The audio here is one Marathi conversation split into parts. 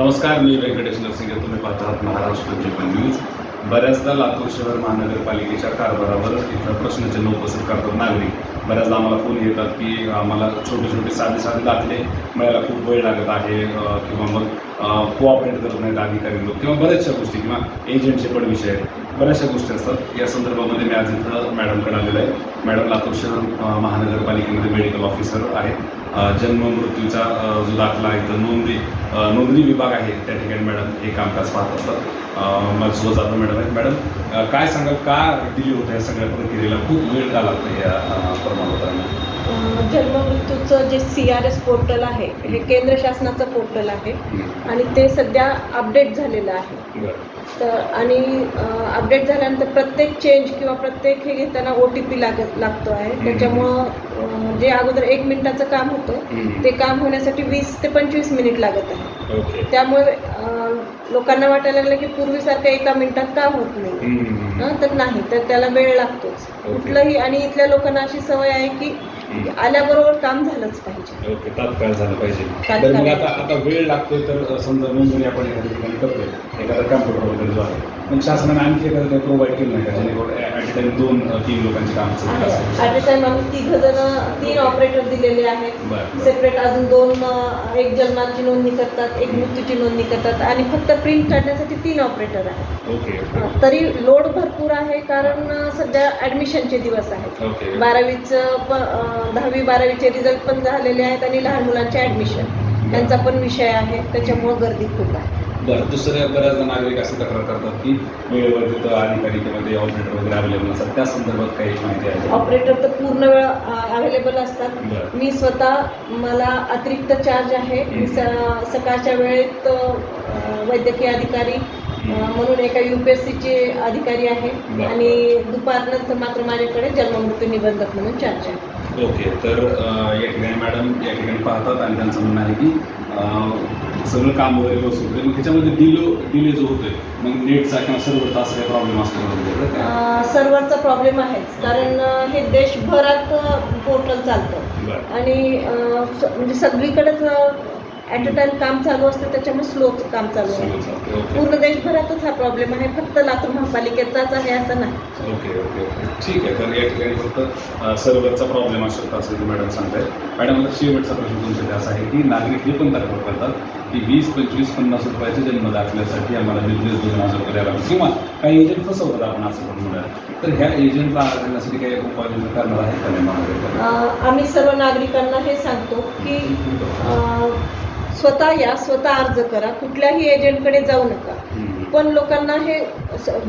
नमस्कार मी व्यंकटेश नरसिंग तुम्ही पाहत आहात महाराष्ट्र जीवन न्यूज. बऱ्याचदा लातूर शहर महानगरपालिकेच्या कारभारावर इथं प्रश्नचिन्ह उपस्थित करतात नागरिक. बऱ्याचदा आम्हाला फोन येतात की आम्हाला छोटे छोटे साधे साधे दाखले मिळायला खूप वेळ लागत आहे किंवा मग कोऑपरेट करत नाहीत अधिकारी लोक किंवा बऱ्याचशा गोष्टी किंवा एजंटचे पण विषय आहेत. बऱ्याचशा गोष्टी असतात. या संदर्भामध्ये मी आज इथं मॅडमकडे आलेलो आहे. मॅडम लातूर शहर महानगरपालिकेमध्ये मेडिकल ऑफिसर आहेत. जन्म मृत्यूचा जो दाखला आहे तर नोंदणी नोंदणी विभाग आहे. त्या ठिकाणी मॅडम हे कामकाज पाहत असतात. मला सुद्धा जाधव मॅडम आहेत. मॅडम काय सांगाल? का डिले होतं या सगळ्या प्रक्रियेला? खूप वेळ का लागतो या अ, जन्ममृत्यूचं जे सी आर एस पोर्टल आहे हे केंद्र शासनाचं पोर्टल आहे आणि ते सध्या अपडेट झालेलं आहे. तर आणि अपडेट झाल्यानंतर प्रत्येक चेंज किंवा प्रत्येक हे घेताना ओ टी पी लागत लागतो आहे. त्याच्यामुळं जे अगोदर एक मिनिटाचं काम होतं. ते काम होण्यासाठी वीस ते पंचवीस मिनिट लागत आहे. त्यामुळे लोकांना वाटायला लागलं की पूर्वीसारखं एका मिनिटात का होत नाही. हं, तर नाही तर त्याला वेळ लागतोच. कुठलंही आणि इथल्या लोकांना अशी सवय आहे की आल्याबरोबर काम झालंच पाहिजे. ओके तात्काळ झालं पाहिजे. तर मग आता आता वेळ लागतोय तर समजा नोंदणी आपण एखाद्या ठिकाणी करतोय एखादा कॅम्प्युटर वगैरे जो आहे मग शासनाने आणखी एखादं काही प्रोव्हाइड केलं नाही का जेणेकरून ॲट अ टाइम दोन तीन लोकांची काम ॲट अ टाइम आम्ही तिघ जण तीन ऑपरेटर दिलेले आहेत. सेपरेट अजून दोन एक जन्माची नोंदणी करतात एक मृत्यूची नोंदणी करतात आणि फक्त प्रिंट काढण्यासाठी तीन ऑपरेटर आहेत. ओके तरी लोड भरपूर आहे कारण सध्या ॲडमिशनचे दिवस आहेत. बारावीचं दहावी बारावीचे रिझल्ट पण झालेले आहेत आणि लहान मुलांचे ॲडमिशन यांचा पण विषय आहे त्याच्यामुळं गर्दी खूप आहे. बरं दुसऱ्या बऱ्याचदा नागरिक अशी तक्रार करतात की वेळेवर तिथं अधिकारी किंवा ते ऑपरेटर वगैरे अवेलेबल नसतात. त्या संदर्भात काही माहिती आहे ऑपरेटर तर पूर्ण वेळ अवेलेबल असतात. मी स्वतः मला अतिरिक्त चार्ज आहे. सकाळच्या वेळेत वैद्यकीय अधिकारी म्हणून एका यू पी एस सीचे अधिकारी आहे. आणि दुपारनंतर मात्र माझ्याकडे जन्ममृत्यू निबंधक म्हणून चार्ज आहे. ओके तर या ठिकाणी मॅडम या ठिकाणी पाहतात आणि त्यांचं म्हणणं आहे की सगळं काम वगैरे व्यवस्थित होते मग त्याच्यामध्ये डिलो डिले जो होतोय मग नेटचा किंवा सर्व्हरचा असं काही प्रॉब्लेम असतो सर्व्हरचा प्रॉब्लेम आहेच. कारण हे देशभरात पोर्टल चालतं. आणि म्हणजे सगळीकडेच ॲट अ टाइम काम चालू असतं त्याच्यामुळे स्लो काम चालू आहे पूर्ण देशभरातच हा प्रॉब्लेम आहे फक्त लातूर महापालिकेचाच आहे असं नाही. ओके ओके ओके ठीक आहे तर या ठिकाणी फक्त सर्व्हरचा प्रॉब्लेम असू शकतो असं मॅडम सांगतायत. मॅडम शेवटचा प्रश्न तुमच्याकडे असा आहे की नागरिक हे पण तक्रार करतात की वीस पंचवीस पन्नास रुपयाचे जन्म दाखल्यासाठी आम्हाला बिझनेस दोन हजार द्यायला लागतात. किंवा काही एजंट फसवतात आपण असं पण म्हणूया तर ह्या एजंटला आळा घालण्यासाठी काही उपाययोजना करणार आहे का नाही आम्ही सर्व नागरिकांना हे सांगतो की स्वतः या स्वतः अर्ज करा. कुठल्याही एजंटकडे जाऊ नका. पण लोकांना हे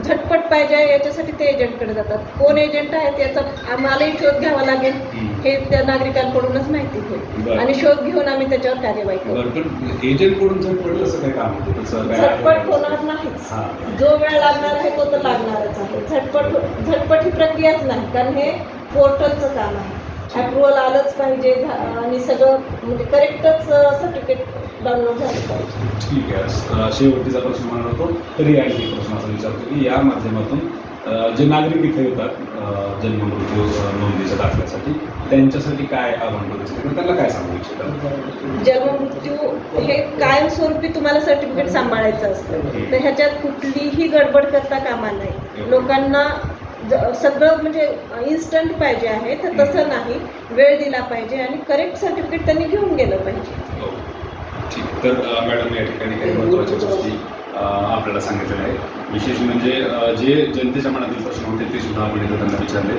झटपट पाहिजे आहे याच्यासाठी ते एजंटकडे जातात. कोण एजंट आहेत याचा आम्हालाही शोध घ्यावा लागेल. हे त्या नागरिकांकडूनच माहिती. होईल. आणि शोध घेऊन आम्ही त्याच्यावर कार्यवाही करू. एजंटकडून झटपट होणार नाहीच. जो वेळ लागणार आहे तो तर लागणारच आहे. झटपट झटपट ही प्रक्रियाच नाही कारण हे पोर्टलचं काम आहे. अप्रुव्हल आलंच पाहिजे. आणि सगळं म्हणजे करेक्टच सर्टिफिकेट डाउनलोड झालं पाहिजे. ठीक आहे. शेवटीचा प्रश्न म्हणत होतो. तरी आणखी असा विचारतो की या माध्यमातून जे नागरिक इथे येतात जन्म मृत्यू अ, नोंदणीच्या दाखल्यासाठी त्यांच्यासाठी काय आव्हान करू त्यांना काय सांगू इच्छितात जन्ममृत्यू हे कायमस्वरूपी तुम्हाला सर्टिफिकेट सांभाळायचं असतं. तर ह्याच्यात कुठलीही गडबड करता कामा नाही लोकांना ज- सगळं म्हणजे इन्स्टंट पाहिजे आहे तर तसं नाही. वेळ दिला पाहिजे आणि करेक्ट सर्टिफिकेट त्यांनी घेऊन गेलं पाहिजे. हो. ठीक. तर मॅडम या ठिकाणी काही महत्त्वाच्या गोष्टी आपल्याला सांगितलेलं आहे. विशेष म्हणजे जे जनतेच्या मनातील प्रश्न होते ते सुद्धा आपण इथं त्यांना विचारले.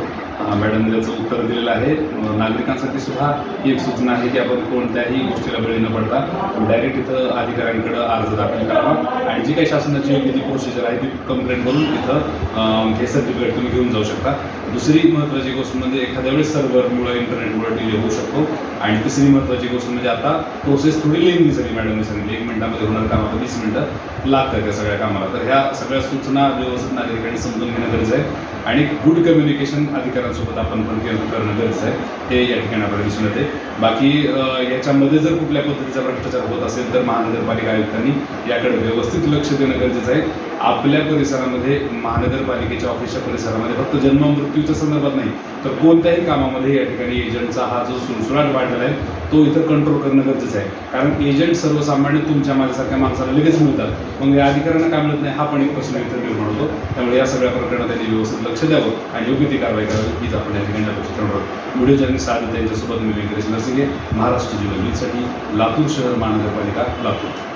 मॅडम त्याचं उत्तर दिलेलं आहे. नागरिकांसाठी सुद्धा ही एक सूचना आहे की आपण कोणत्याही गोष्टीला बळी न पडता डायरेक्ट इथं अधिकाऱ्यांकडे अर्ज दाखल करावा. आणि जी काही शासनाची योग्य ती प्रोसिजर आहे ती कंप्लेंट करून इथं हे सर्टिफिकेट तुम्ही घेऊन जाऊ शकता. दुसरी महत्त्वाची गोष्ट म्हणजे एखाद्या वेळेस सर्व्हरमुळे इंटरनेटमुळे डिले होऊ शकतो. आणि तिसरी महत्त्वाची गोष्ट म्हणजे आता प्रोसेस थोडी लेंदी झाली मॅडमने सांगितली. एक मिनिटामध्ये होणार काम आता वीस मिनटं लागतात त्या सगळ्या कामाला. तर ह्या सगळ्या सूचना व्यवस्थित नागरिकांनी समजून घेणं गरजेचं आहे. आणि गुड कम्युनिकेशन अधिकाऱ्यांसोबत आपण पण करणं गरजेचं आहे. हे या ठिकाणी आपल्याला दिसून येते. बाकी याच्यामध्ये जर कुठल्या पद्धतीचा भ्रष्टाचार होत असेल तर महानगरपालिका आयुक्तांनी याकडे व्यवस्थित लक्ष देणं गरजेचं आहे. आपल्या परिसरामध्ये महानगरपालिकेच्या ऑफिसच्या परिसरामध्ये फक्त जन्म मृत्यूच्या संदर्भात नाही तर कोणत्याही कामामध्ये या ठिकाणी एजंटचा हा जो सुळसुळाट वाढलेला आहे तो इथं कंट्रोल करणं गरजेचं आहे. कारण एजंट सर्वसामान्य तुमच्या माझ्यासारख्या माणसाला लगेच मिळतात मग या अधिकाऱ्यांना काय मिळत नाही हा पण एक प्रश्न इथं निर्माण होतो. त्यामुळे या सगळ्या प्रकरणात त्यांनी व्यवस्थित लक्ष द्यावं आणि योग्य ती कारवाई करावी हीच आपण या ठिकाणी अपेक्षित करणार आहोत. व्हिडिओ जर्नलिस्ट साधत यांच्यासोबत मी व्यंकटेश नरसिंगे महाराष्ट्र जीवन न्यूजसाठी लातूर शहर महानगरपालिका लातूर.